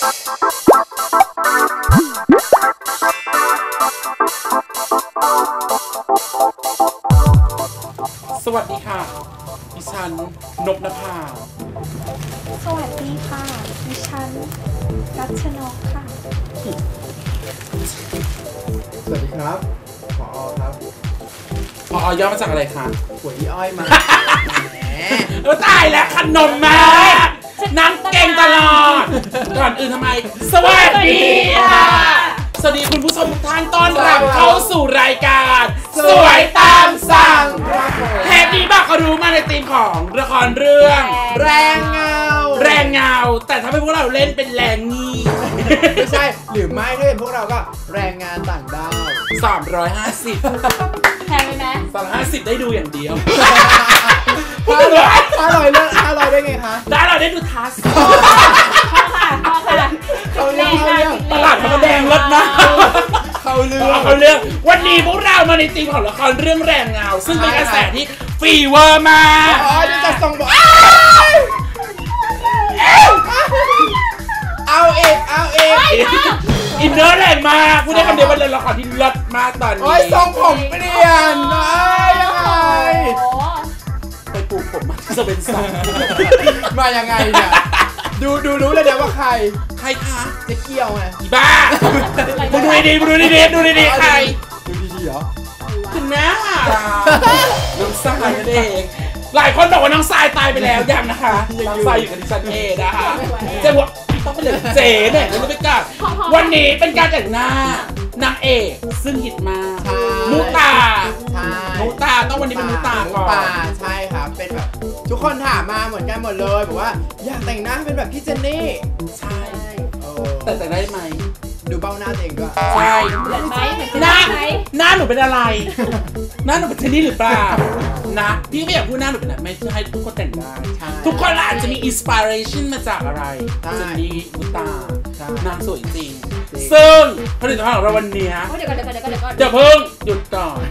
สวัสดีค่ะ ดิฉันนบนภา สวัสดีค่ะ ดิฉันรัชนกค่ะ สวัสดีครับผอครับพอย่อมาจากอะไรคะ หวยอีอ้อยมา แหม เออตายแล้วขนมมาน้ำ เก่งตลอด ก่อนอื่นทำไม สวัสดีค่ะ สวัสดีคุณผู้ชมทุกท่านต้อนรับเข้าสู่รายการ สวยตามสั่งครับผมเทปนี้บอกเขารู้มาในธีมของละครเรื่อง แรงเงา แรงเงา แต่ถ้าเป็นพวกเราเล่นเป็นแรงงี่ไม่ใช่ หรือไม่ถ้าเป็นพวกเราก็แรงงานต่างด้าว350แพงไหมไหม350ได้ดูอย่างเดียว ห้าร้อยห้าร้อยเลือกห้าร้อยได้ไงคะได้เราได้ดูทัสพ่อค่ะพ่อค่ะเขาเรื่องเขาเรื่องตลาดพระประแดงรถนะเขาเรื่องเอาเขาเรื่องวันนี้พวกเรามาในธีมของละครเรื่องแรงเงา ซึ่งเป็นกระแสที่ฟีเวอร์มากอ๋อนี่จะส่งบอกเอาเอกเอาเอกอินเนอร์แรงมากพูดได้คำเดียวว่าเป็นละครที่เลิศมากตอนโอ้นี้ยทรงผมเปลี่ยนเอ้ยยังไงโอ้ไปปลูกผมมาจะเป็นสังมายังไงเนี่ย ดูดูรู้เลยเดี๋ยวว่าใคร ใครคะเจะเกี่ยวไงอีบ้ามึงดูดีๆมึงดูดีๆดูดีๆใครดูดีๆเหรอคุณแม่น้องทรายนั่นเอง หลายคนบอกว่าน้องทรายตายไปแล้วยังนะคะน้องทรายอยู่กับดิฉันเองนะคะเจ๊บอกต้องเป็นเจ๊เนี่ยแล้วไปกัดวันนี้เป็นการแต่งหน้า นางเอกซึ่งฮิตมากใช่ มูตาใช่มูตาต้องวันนี้เป็นมูตามูก่อนตาใช่ครับเป็นแบบ ทุกคนถามมาเหมือนกันหมดเลยบอกว่าอยากแต่งหน้าให้เป็นแบบพี่เจนนี่ใช่ เออแต่แต่งได้ไหมดูเบ้าหน้าตัวเองด้วยใช่ เหมือนไหมเหมือนหน้าไหม หน้าหนูเป็นอะไร หน้าหนูเป็นเทนนี่หรือเปล่า นะ พี่ไม่อยากพูดหน้าหนูเป็นอะไรไม่ใช่ให้ทุกคนแต่งได้ ใช่ ทุกคนอาจจะมีอินสปิเรชันมาจากอะไรใช่ เจนนี่มูตาใช่ นางสวยจริง จริง ซึ่งผลิตภัณฑ์ของเราวันเนี้ยโอ้เดี๋ยวก่อนเดี๋ยวก่อนเดี๋ยวก่อนเดี๋ยวก่อนอย่าเพิ่งหยุดก่อน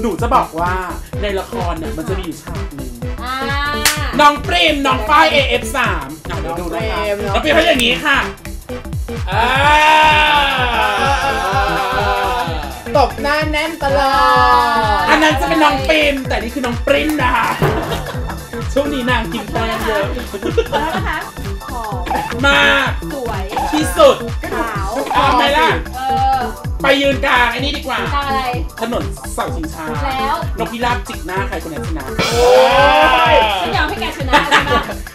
หนูจะบอกว่าในละครเนี่ยมันจะมีอยู่ฉากหนึ่งอ่าน้องเปรมน้องฝ้าย AF3 อะเดี๋ยวดูนะคะน้น้อองงเปเปรรมม เขาอย่างนี้ค่ะอ่าตบหน้าแน่นตลอดอั นนั้นจะเป็นน้องเปรมแต่นี่คือน้องปริ้นนะคะช่วงนี้นางกินแป้งเยอะแล้วนะคะหอมมากสวยที่สุดขาวเอาไหมล่ะ เออ ไปยืนกลางไอ้นี่ดีกว่าตาอะไร ถนนเสาชิงช้าแล้ว นกพิราบจิกหน้าใครคนนั้นชนะโอ้ยฉันยอมให้แกชนะใช่ไหม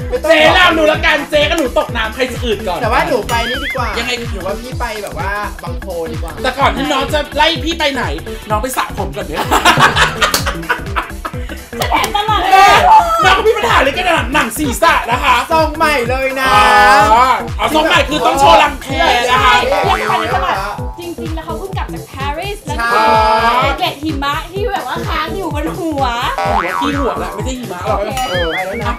ไม่ต้องเจ๊เล่าหนูละกันเจ๊ก็หนูตกน้ำใครจะอื่นก่อน แต่ว่าหนูไปนี่ดีกว่ายัยังไง หนูว่าพี่ไปแบบว่าบางโพดีกว่า แต่ก่อนที่น้องจะไล่พี่ไปไหน น้องไปสระผมก่อนเนี่ย ฉันเห็นตลอดเลยน้องก็มีปัญหาเลยกันนะหนังศีรษะนะคะทรงใหม่เลยนะ อ๋ออ๋อสองใหม่คือต้องโชว์รังแคนะคะแล้วคันนี้ก็แบบจริง หิมะที่แบบว่าค้างอยู่บนหัว หัวขี้หัวแหละไม่ใช่หิมะหรอกโอเคเออไปแล้วนะ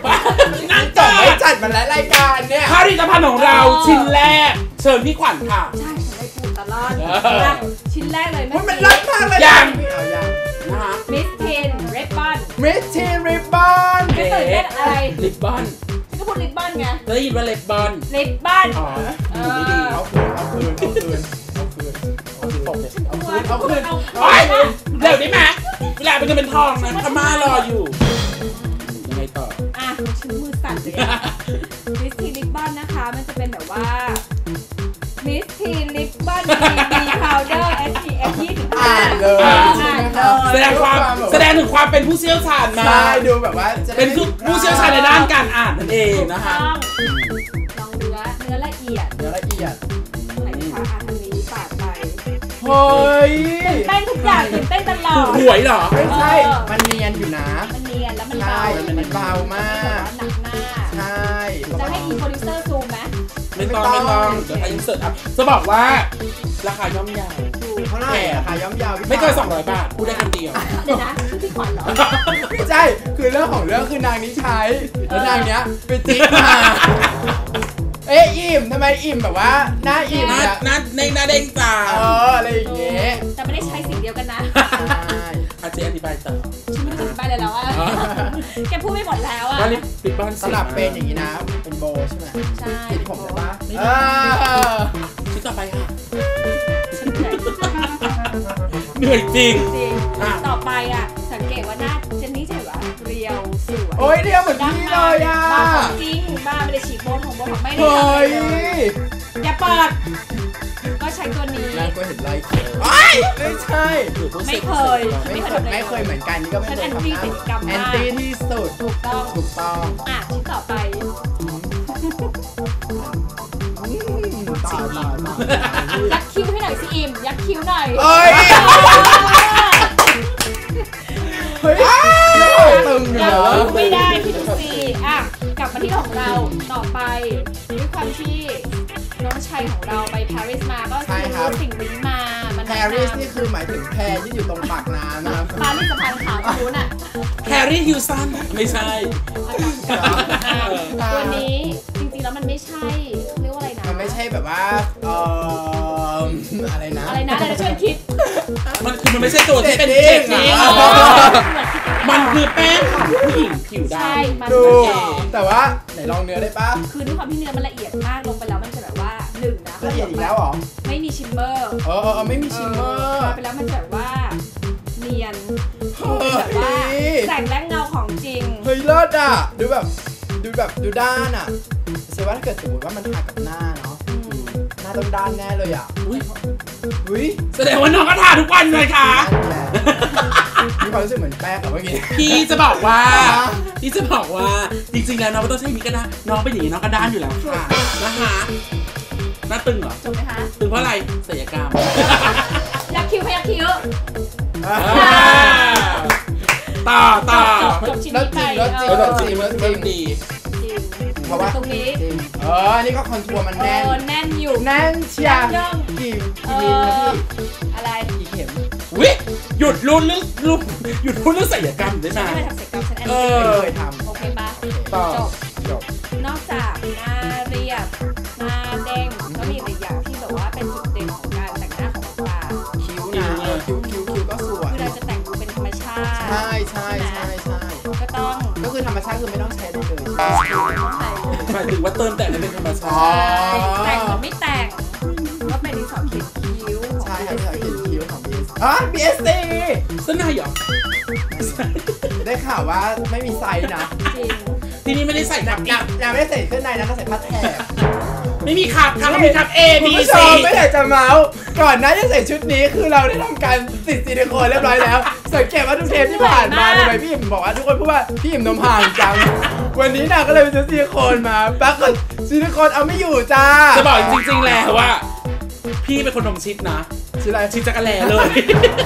นั่งจัก่ดอไม่นจัดมาแล้วรายการเนี่ยผลิตภัณฑ์ของเราชิ้นแรก เชิญพี่ขวัญค่ะ ใช่ฉันได้พูดตลอดเออนะชิ้นแรกเลยมันมันรักมากเลยยังเอายังนะคะมิสเทนเรดบอนมิสทีนริบบอนไม่ตื่นเต้นอะไรลิปบอนฉันก็พูดริบบอนไงจะได้ยินว่าเล็บบอน ริบบอน อ๋อเออยู่ไม่ดีอเอาคืนเอาคืนเอาคืนเอาคืนเอาคืน ตกเลยเอาคืนเอาโอ๊ยเร็วได้ไหมเวลาเป็นเงินเป็นทองนะพม่ารออยู่ยังไงต่อ อะฉันมือสั่นเลยมิสทีนริบบอนนะคะ มันจะเป็นแบบว่ามิสทีนริบบอนบีพาวเดอร์ SPF 25อ่านเลยอ่านเลย แสดงความแสดงถึงความเป็นผู้เชี่ยวชาญมา ใช่ดูแบบว่าจะได้เป็นผู้เชี่ยวชาญในด้านการอ่านนั่นเองนะคะลอง เฮ้ยตื่นเต้นทุกอย่างตื่นเต้นตลอถูกดหวยเหรอ ไม่ใช่ มันเนียนอยู่นะ มันเนียนแล้วมันใช่เบามันเบามาก หนักหน้าใช่จะให้อีโปรดิวเซอร์ซูมไหมไม่ต้องไม่ต้องเดี๋ยวให้อินเสิร์ตอัพจะบอกว่าราคาย่อมเยาวดูเท่าไหร่ราคาย่อมเยาวพี่ไม่เกิน200 บาทพูดได้คำเดียว เดี๋ยวนะชื่อพี่ขวัญเหรอ ไม่ใช่ คือเรื่องของเรื่องคือนางนี้ใช้ แล้วนางเนี้ยไปจิ๊กมา เอ๊ะอิ่มทำไมอิ่มแบบว่าหน้าอิ่มหน้าอะหน้าในหน้าเด้งจ้าเอออะไรอย่างเงี้ยแต่ไม่ได้ใช้สิ่งเดียวกันนะใช่อาเจอธิบายต่อฉันไม่ถึงไปเลยแล้วอะแกพูดไม่หมดแล้วอะว่าลิปปิดบ้านสลับเป็นอย่างนี้นะ เป็นโบใช่ไหมใช่ติดผมได้ปะไม่เอได้อต่อไปค่ะฉันเหนื่อยเหนื่อยจริงจริงอะต่อไปอะสังเกตว่าหน้าเจนนี่จะแบบว่าเรียวสวยโอ้ยเรียวเหมือนพี่เลยอะบ้าของจริง เฮ้ทำอะไรยเลยอย่าเปิด ก็ใช้ตัวนี้ นางก็เห็นไล่เขียวโอ้ยไม่ใช่ไม่เคยไม่เคยไม่เคยเหมือนกันนี่ก็ไม่ฉันเคแอยนทำตี้นะศิลปกรรมแอนมากตี้ที่สุดถูกต้อง ถูกต้องอะชิ้นต่อไป อืมต่อต่อต่อยักคิ้วให้หน่อยสิอิมยักคิ้วหน่อยเอ้ยเฮ้ยแล้วของตึงอยู่ยัเหรอกไม่ได้พี่ดูสิอะกลับ มาที่ของเราต่อไปด้วยความที่น้องชัยของเราไปปารีสมาก็คือรู้สิ่งนี้มามันแพรริสนี่คือหมายถึงแพรที่อยู่ตรงปากน้ำนะครับปารีสสะพานขาวนู้นอะแฮร์รี่ฮิวสันไม่ใช่ตัวนี้จริงๆแล้วมันไม่ใช่เขาเรียกว่าอะไรนะมันไม่ใช่แบบว่าเอ่ออะไรนะอะไรนะอะไรนะช่วยคิดมันคือมันไม่ใช่ตัวที่เป็นเจเจดดดิ้ดิ้งงอะ มันคือแป้งของผู้หญิงผิวดใช่มันดูจะแต่ว่าไหนลองเนื้อได้ปะคือด้วยความที่เนื้อมันละเอียดมากลงไปแล้วมันจะแบบว่าหนึ่งนะละเอียดอีกแล้วเหรอไม่มีชิมเมอร์เออเออเออไม่มีชิมเมอร์ไปแล้วมันจะแบบว่าเนียนเฮ้ยแบบว่าแสงและเงาของจริง เฮ้ยเลิศอะ ดูแบบ ดูแบบดูด้านอะเชื่อว่าถ้าเกิดสมมติว่ามันทากับหน้าเนาะอืม หน้าต้องด้านแน่เลยอะ อุ๊ย อุ้ยแสดงว่าน้องก็ทาทุกวันเลยค่ะนั่นแหละมีความรู้สึกเหมือนแป้งอะเมื่อกี้ พี่จะบอกว่า พี่จะบอกว่าจริงๆแล้วน้องไม่ต้องใช้มีก็ได้น้องเป็นอย่างนี้น้องก็ด้านอยู่แล้วค่ะนะคะหน้าตึงเหรอจบไหมคะตึงเพราะอะไรศัลยกรรมยักคิ้วพยักคิ้วอ่าต่อต่อจบจบชิ้นแล้วนี้จไปริงแล้วจริงเออแล้วจริงแล้วจริงดี จริงเพราะว่าตรงนี้จริงเออ นี่ก็คอนทัวร์มันเอแน่นอแน่นอยู่แน่นเชียร์แน่นกี่ เอกี่มิลนะอพี่อะไรกี่เข็มวิหยุดรู้เรื่องรู้หยุดพูดเรื่องศัลยกรรมได้ไหมไม่ไปทำศัลยกรรมฉันแอนเอตี้อเคยทำโอเคปะต่อจบ จบนอกจากหน้าเรียบหน้าเด้งก็มีอีกอย่างที่แบบว่าเป็นจุดเด่นของการแต่งหน้าของปลาคิ้วนะเออคิ้วคิ้วคิ้วก็สวย คือเราจะแต่งดูเป็นธรรมชาติใช่ใช่ใช่ใช่ก็ต้องก็คือธรรมชาติคือไม่ต้องใช้อะไรเลยใส่หมายถึงว่าเติมแต่งให้เป็นธรรมชาอ๋อติแต่งเหมือนไม่แต่ง ของ BS อะ BSC เส้นในเหรอได้ข่าวว่าไม่มีไซส์นะจริงที่นี่ไม่ได้ใส่ทับนางนางไม่ได้ใส่เครื่องในนะต้องใส่ผ้าแถบ ไม่มีขับครับเรามีขับ A คุณ B ผู้ช C มไม่อยากจะเมาส์ก่อนหน้าจะใส่ชุดนี้คือเราได้ทำการติดซิลิโคนเรียบร้อยแล้ว สังเกตว่าทุกเทปที่ผ่านมาทำไมพี่อิ่มบอกว่าทุกคนพูดว่าพี่อิ่มนมห่างจัง วันนี้นางก็เลยไปซื้อซิลิโคนมาปรากฏซิลิโคนเอาไม่อยู่จ้าจะบอกจริงๆแล้วว่า พี่เป็นคนนมชิดนะ ชื่ออะไรชิดจักรแลเลย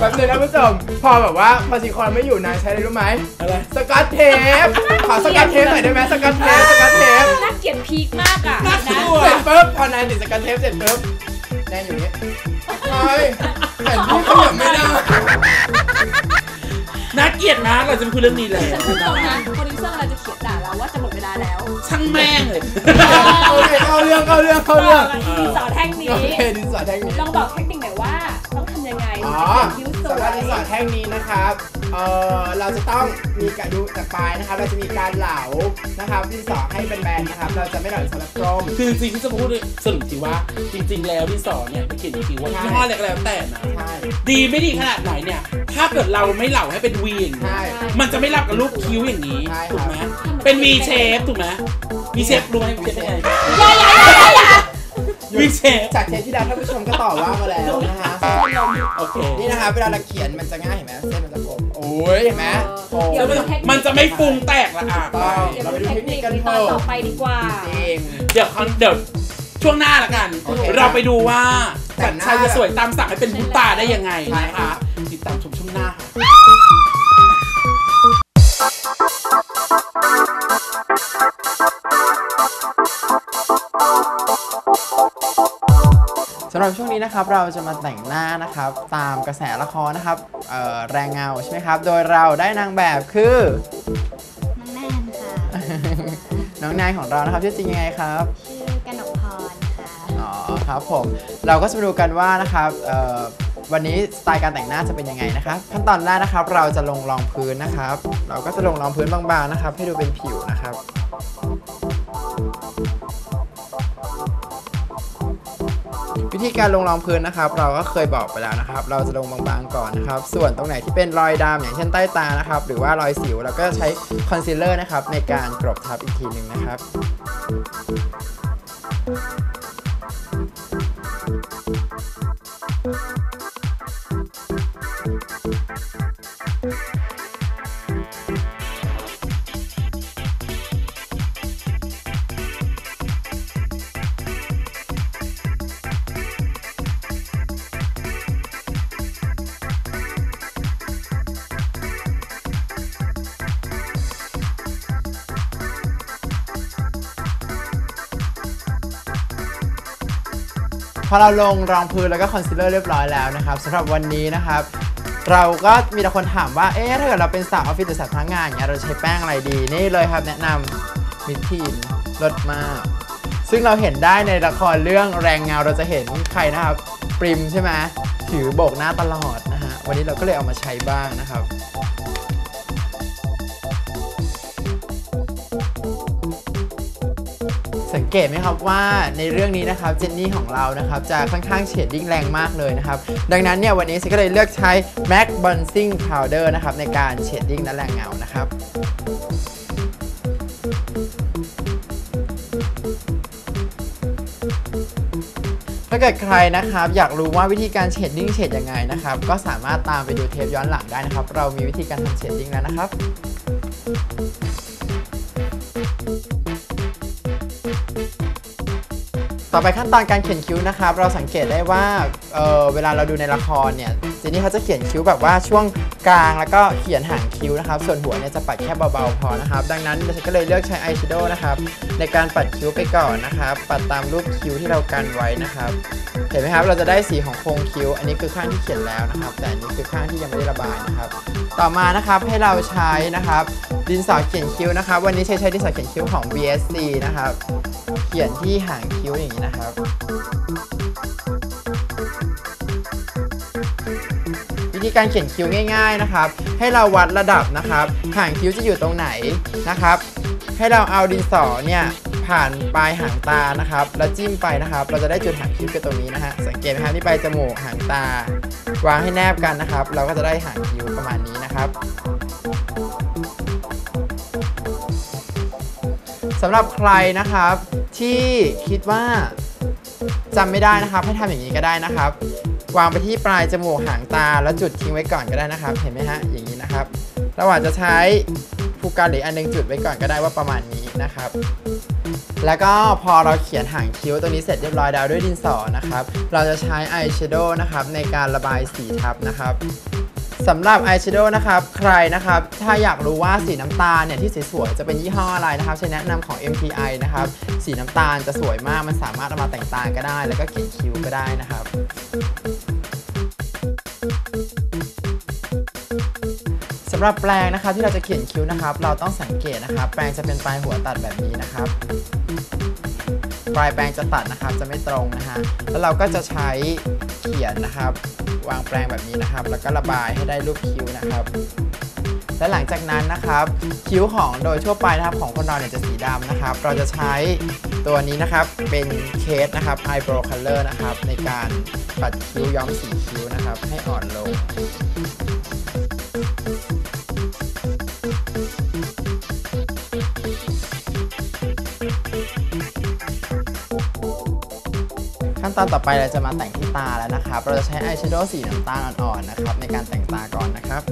แป๊บนึงนะผู้ชมพอแบบว่าพอซิลิโคนไม่อยู่นางใช้อะไรรู้ไหมอะไร สกัดเทปขอสกัดเทปหน่อยได้ไหมสกัดเทปสกัดเทปน่าเกลียดพีคมากอะน่านะกลัว เสร็จปุ๊บพอนายติดสกัดเทปเสร็จปุ๊บแนนอยู่นี่เฮ้ยแต่พี่ขยับไม่ได้น่าเกลียดนะเราจะไม่คุยเรื่องนี้แล้วฉันพูดตรงนะโปรดิวเซอร์เราจะเขียนด่าเราว่าจะหมดเวลาแล้วช่างแม่งเลยโอเคเข้าเรื่องเข้าเรื่องเข้าบเรื่อองกอีสอแท่งนี้โอเคดินสอแท่งนี้ ลองบอกเทคำยังไงอ๋อถึงจะเขียนคิ้วสสำหวรับยดินสอแท่งนี้นะครับเอ่อเราจะต้องมีการดูจากปลายนะครับ เราจะมีการเหลานะครับดินสอให้เป็นแบนๆนะครับ เราจะไม่เหลาดินสอแบบกลม คือจริงๆที่จะพูดสรุปจริงว่า จริง ๆ แล้วที่สอนเนี่ยไปเขียนคิวว่าใช่ ยี่ห้ออะไรก็แล้วแต่นะ ใช่ดีไม่ดีขนาดไหนเนี่ย ถ้าเกิดเราไม่เหล่าให้เป็นวีอย่างนี้ใช่ มันจะไม่รับกับรูปคิ้วอย่างนี้ ใช่ครับ ถูกไหมเป็น V shape ถูกไหม V shape รู้ไหม V shape เป็นไง V shape จากเทปที่แล้วท่านผู้ชมก็ต่อว่ามาแล้วนะคะโอเคนี่นะคะเวลาเราเขียนมันจะง่ายเห็นไหมเส้นมันจะกลมโอ้ยเห็นไหมโอ้เดี๋ยวแล้วมันมันจะไม่ฟุ้งแตกละอะต้องเดี๋ยวเราไปดูดูเทเทคคนินิคคกันในเถตอนต่ออะไปดีกว่าจริงเดี๋ยวครั้งเดี๋ยวช่วงหน้าละกันโอเคเราไปดูว่าแต่สังญหน้าชัยจะสวยตามสั่งให้เป็นบุตตาได้ยังไงใช่นะครัคะ นี้นะครับเราจะมาแต่งหน้านะครับตามกระแสละครนะครับเอ่อแรงเงาใช่ไหมครับ โดยเราได้นางแบบคือน้องแนนค่ะ น้องนายของเรานะครับชื่อจริงยังไงครับชื่อกนกพรค่ะอ๋อครับผมเราก็จะมาดูกันว่านะครับเอ่อวันนี้สไตล์การแต่งหน้าจะเป็นยังไงนะครับขั้นตอนแรกนะครับเราจะลงรองพื้นนะครับ เราก็จะลงรองพื้นบางๆนะครับ ให้ดูเป็นผิวนะครับ วิธีการลงรองพื้นนะครับ เราก็เคยบอกไปแล้วนะครับ เราจะลงบางๆก่อนนะครับ ส่วนตรงไหนที่เป็นรอยดำอย่างเช่นใต้ตานะครับ หรือว่ารอยสิวเราก็จะใช้คอนซีลเลอร์นะครับในการกรบทับอีกทีหนึ่งนะครับ พอเราลงรองพื้นแล้วก็คอนซีลเลอร์เรียบร้อยแล้วนะครับสำหรับวันนี้นะครับ เราก็มีแต่คนถามว่าเอ๊ะถ้าเกิดเราเป็นสาวออฟฟิศหรือสาวพนักงานอย่างเงี้ยเราใช้แป้งอะไรดีนี่เลยครับ แนะนำมิทีนรสมาก ซึ่งเราเห็นได้ในละครเรื่องแรงเงาเราจะเห็นใครนะครับปริมใช่ไหมถือโบกหน้าตลอดนะฮะวันนี้เราก็เลยเอามาใช้บ้างนะครับ สังเกตไหมครับว่าในเรื่องนี้นะครับเจนนี่ของเรานะครับจะค่อนข้างเฉดดิ้งแรงมากเลยนะครับ ดังนั้นเนี่ยวันนี้ฉันก็เลยเลือกใช้ MAC Bronzing Powder นะครับในการเฉดดิ้งและแรงเงานะครับถ้าเกิดใครนะครับอยากรู้ว่าวิธีการเชดดิ้งเฉดยังไงนะครับ ก็สามารถตามไปดูเทปย้อนหลังได้นะครับ เรามีวิธีการทำเชดดิ้งแล้วนะครับ ต่อไปขั้นตอนการเขียนคิ้วนะครับ เราสังเกตได้ว่าเเวลาเราดูในละครเนี่ยเจนนี่เขาจะเขียนคิ้วแบบว่าช่วงกลางแล้วก็เขียนหาง คิ้วนะครับ ส่วนหัวเนี่ยจะปัดแค่เบาๆพอนะครับ ดังนั้นฉันก็เลยเลือกใช้อายแชโดว์นะครับ ในการปัดคิ้วไปก่อนนะครับ ปัดตามรูปคิ้วที่เรากันไว้นะครับ เห็นไหมครับ เราจะได้สีของโครงคิ้ว อันนี้คือข้างที่เขียนแล้วนะครับ แต่อันนี้คือข้างที่ยังไม่ได้ระบายนะครับ ต่อมานะครับให้เราใช้นะครับ ดินสอเขียนคิ้วนะครับ วันนี้ใช้ใช้ดินสอเขียนคิ้วของ BSC นะครับ เขียนที่หางคิ้วอย่างนี้นะครับ ธีการเขียนคิ้วง่าย ๆนะครับ ให้เราวัดระดับนะครับหางคิ้วจะอยู่ตรงไหนนะครับ ให้เราเอาดินสอเนี่ยผ่านปลายหางตานะครับ แล้วจิ้มไปนะครับ เราจะได้จุดหางคิ้วคือตรงนี้นะฮะสังเกตไหมครับนี่ปลายจมูกหางตา วางให้แนบกันนะครับ เราก็จะได้หางคิ้วประมาณนี้นะครับสำหรับใครนะครับที่คิดว่าจำไม่ได้นะครับ ให้ทำอย่างนี้ก็ได้นะครับ วางไปที่ปลายจมูกหางตาแล้วจุดทิ้งไว้ก่อนก็ได้นะครับ เห็นไหมฮะอย่างนี้นะครับเราอาจจะใช้ผู้การหรืออันหนึงจุดไว้ก่อนก็ได้ว่าประมาณนี้นะครับ แล้วก็พอเราเขียนหางคิ้วตรงนี้เสร็จเรียบร้อยแล้วด้วยดินสอนะครับ เราจะใช้อายแชโดว์นะครับในการระบายสีทับนะครับสำหรับอายแชโดว์นะครับใครนะครับถ้าอยากรู้ว่าสีน้ำตาลเนี่ยที่สวยๆจะเป็นยี่ห้ออะไรนะครับใช้แนะนำของ MTI นะครับสีน้ำตาลจะสวยมากมันสามารถเอามาแต่งตาก็ได้ แล้วก็เขียนคิ้วก็ได้นะครับำหรับแปรงนะครับที่เราจะเขียนคิ้วนะครับ เราต้องสังเกตนะครับ แปรงจะเป็นปลายหัวตัดแบบนี้นะครับ ปลายแปรงจะตัดนะครับจะไม่ตรงนะฮะแล้วเราก็จะใช้เขียนนะครับ วางแปรงแบบนี้นะครับ แล้วก็ระบายให้ได้รูปคิ้วนะครับและหลังจากนั้นนะครับ คิ้วของโดยทั่วไปนะครับของคนเราเนี่ยจะสีดำนะครับ เราจะใช้ตัวนี้นะครับเป็นเคสนะครับ eyebrow color นะครับ ในการปัดคิ้วย้อมสีคิ้วนะครับ ให้อ่อนลง ตอนต่อไปเราจะมาแต่งที่ตาแล้วนะครับ เราจะใช้อายแชโดว์สีน้ำตาลอ่อนๆนะครับในการแต่งตาก่อนนะครับ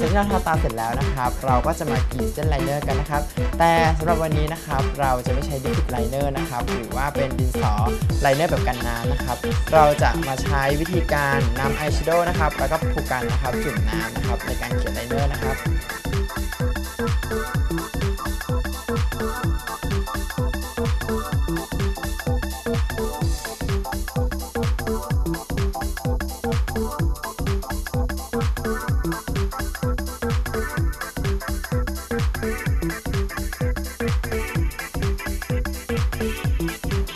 จากที่เราทาตาเสร็จแล้วนะครับ เราก็จะมากรีดเส้นไลเนอร์กันนะครับ แต่สำหรับวันนี้นะครับเราจะไม่ใช้ลิควิดไลเนอร์นะครับหรือว่าเป็นดินสอไลเนอร์แบบกันน้ำนะครับ เราจะมาใช้วิธีการนำอายแชโดว์นะครับแล้วก็ผูกกันนะครับจุ่มน้ำนะครับในการเขียนไลเนอร์นะครับ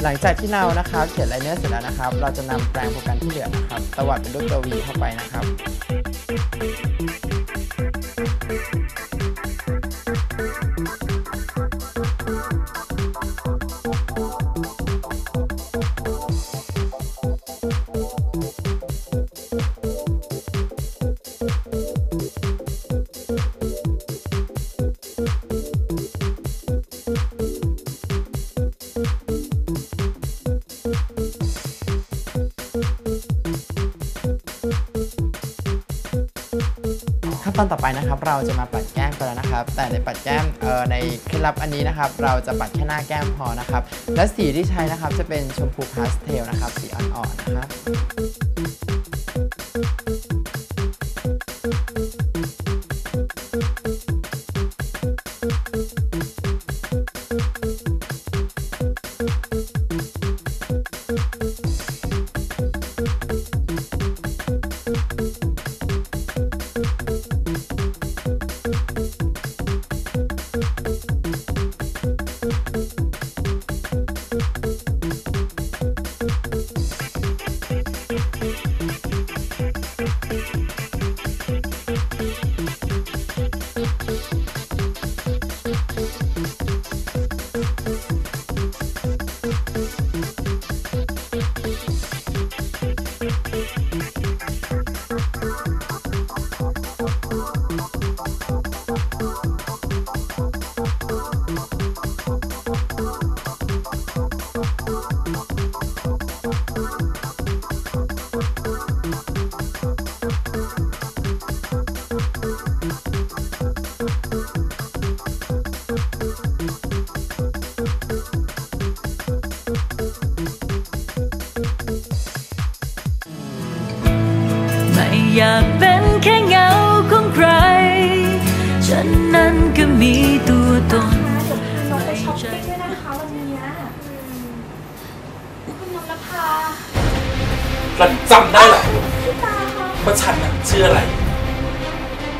หลังจากที่เรานะครับเขียนไลเนอร์เสร็จแล้วนะครับ เราจะนำแปรงโฟกัสที่เหลือนะครับตวัดเป็นรูปตัววีเข้าไปนะครับ นตอนต่อไปนะครับ เราจะมาปัดแก้มกันแล้วนะครับ แต่ในปัดแก้มเออในเคล็ดลับอันนี้นะครับ เราจะปัดแค่หน้าแก้มพอนะครับ และสีที่ใช้นะครับจะเป็นชมพูพาสเทลนะครับ สีอ่อนๆนะครับ เราจำได้เหรอว่าฉันน่ะชื่ออะไร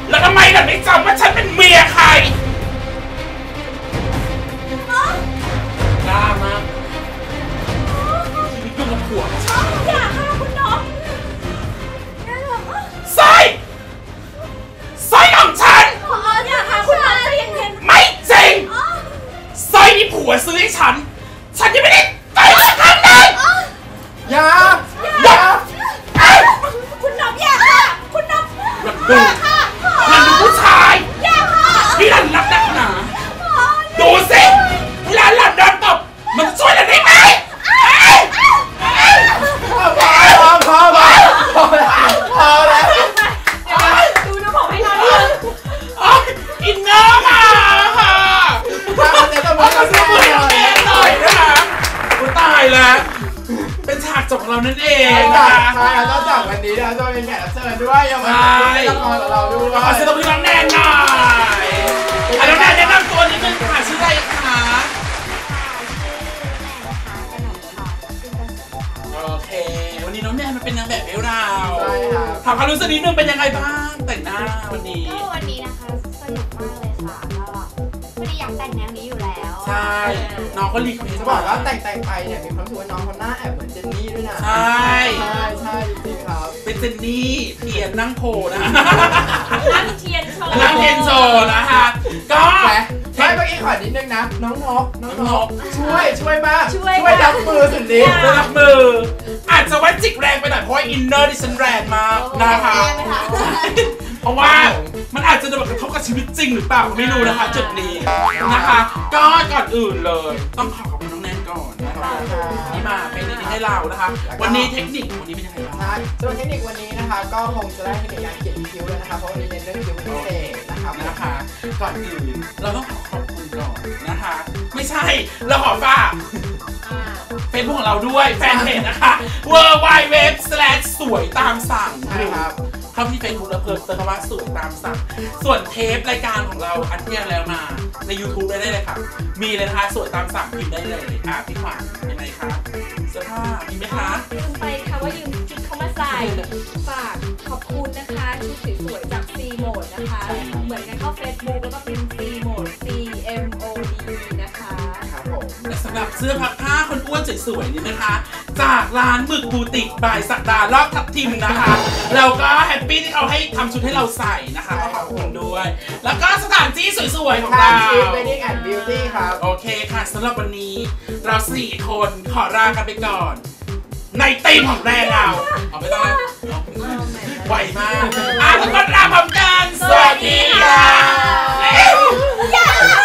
แล้วทำไมล่ะไม่จำว่าฉันเป็นเมียใคร บของเรานั่นเองใช่นะคะนอกจากวันนี้เราจะมีแขกรับเชิญด้วยยังมาเล่นละครกับเราด้วยขอเสียงปรบมือให้น้องแนนหน่อยอะน้องแนนแนะนำตัวนิดนึงค่ะชื่ออะไรคะโอเค วันนี้น้องแนนมาเป็นนางแบบให้เราใช่ครับถามความรู้สึกนิดนึงเป็นยังไงบ้างแต่งหน้าวันนี้ ก็วันนี้นะคะ น้องก็รีเควสจะบอกว่าแต่งแต่งไปเนี่ยมีความรู้สึกว่าน้องเขาหน้าแอบเหมือนเจนนี่ด้วยนะใช่ใช่ใช่จริงๆครับเป็นเจนนี่เทียนนั่งโพนะนั่งเทียนโชว์นั่งเทียนโชว์นะคะก็แหมไม่เมื่อกี้ขอนิดนึงนะ น้องนกน้องน้นองกนกช่วยช่วยมากช่วยช่วยรับมือสุดฤทธิ์จะรับมือ อาจจะว่าจิกแรงไปหน่อยเพราะว่าอินเนอร์ดิฉันแรงมากนะคะแรงไหมคะเพราะว่า มันอาจจะแบบกระทบกับชีวิตจริงหรือเปล่าก็ไม่รู้นะคะ จุดนี้นะคะ ก็ก่อนอื่นเลย ต้องขอขอบคุณน้องแนนก่อนนะคะที่มาเป็นนี้ให้เรานะคะ วันนี้เทคนิควันนี้เป็นยังไงบ้างใช่ส่วนเทคนิควันนี้นะคะ ก็คงจะได้เทคนิคการเขียนคิ้วเลยนะคะเพราะวันนี้เน้นเรื่องคิ้วเป็นพิเศษนะครับนะคะก่อนอื่นเราต้องขอขอบคุณก่อนนะคะ ไม่ใช่เราขอฝากเฟซบุ๊กของเราด้วยแฟนเพจนะคะ w w w สวยตามสั่งใช่ครับ เข้าที่เฟซบุ๊กแล้วเพิ่มเติมคำว่าสูตรตามสั่งส่วนเทปรายการของเราอันที่แล้วมาใน YouTube ได้เลยค่ะ มีเลยนะคะสวยตามสั่งพิมพ์ได้เลยอะพี่ขวัญยังไงคะเสื้อผ้ามีไหมคะลืมไปค่ะว่ายืมชุดเขามาใส่ฝากขอบคุณนะคะชุดสวยๆจากซีโหมดนะคะ เหมือนกันเข้าเฟซบุ๊กแล้วก็เป็น C Mode C M O D E นะคะครับผมแล กับเสื้อผ้าคนอ้วนสวยๆนี่นะคะ จากร้านหมึกบูติกบายสัปดาห์รอบทับทิมนะคะ เราก็แฮปปี้ที่เขาให้ทำชุดให้เราใส่นะคะก็ขอบคุณด้วย แล้วก็สถานที่สวยๆของเรา ชีพเวดดิ้แอนด์บิวตี้ครับ โอเคค่ะสำหรับวันนี้เราสี่คนขอลากันไปก่อน ในตีมของแรงเราเอาไม่ต้องแล้วไวมากอะทุกคนลาพร้อมกันสวัสดีค่ะเอ้า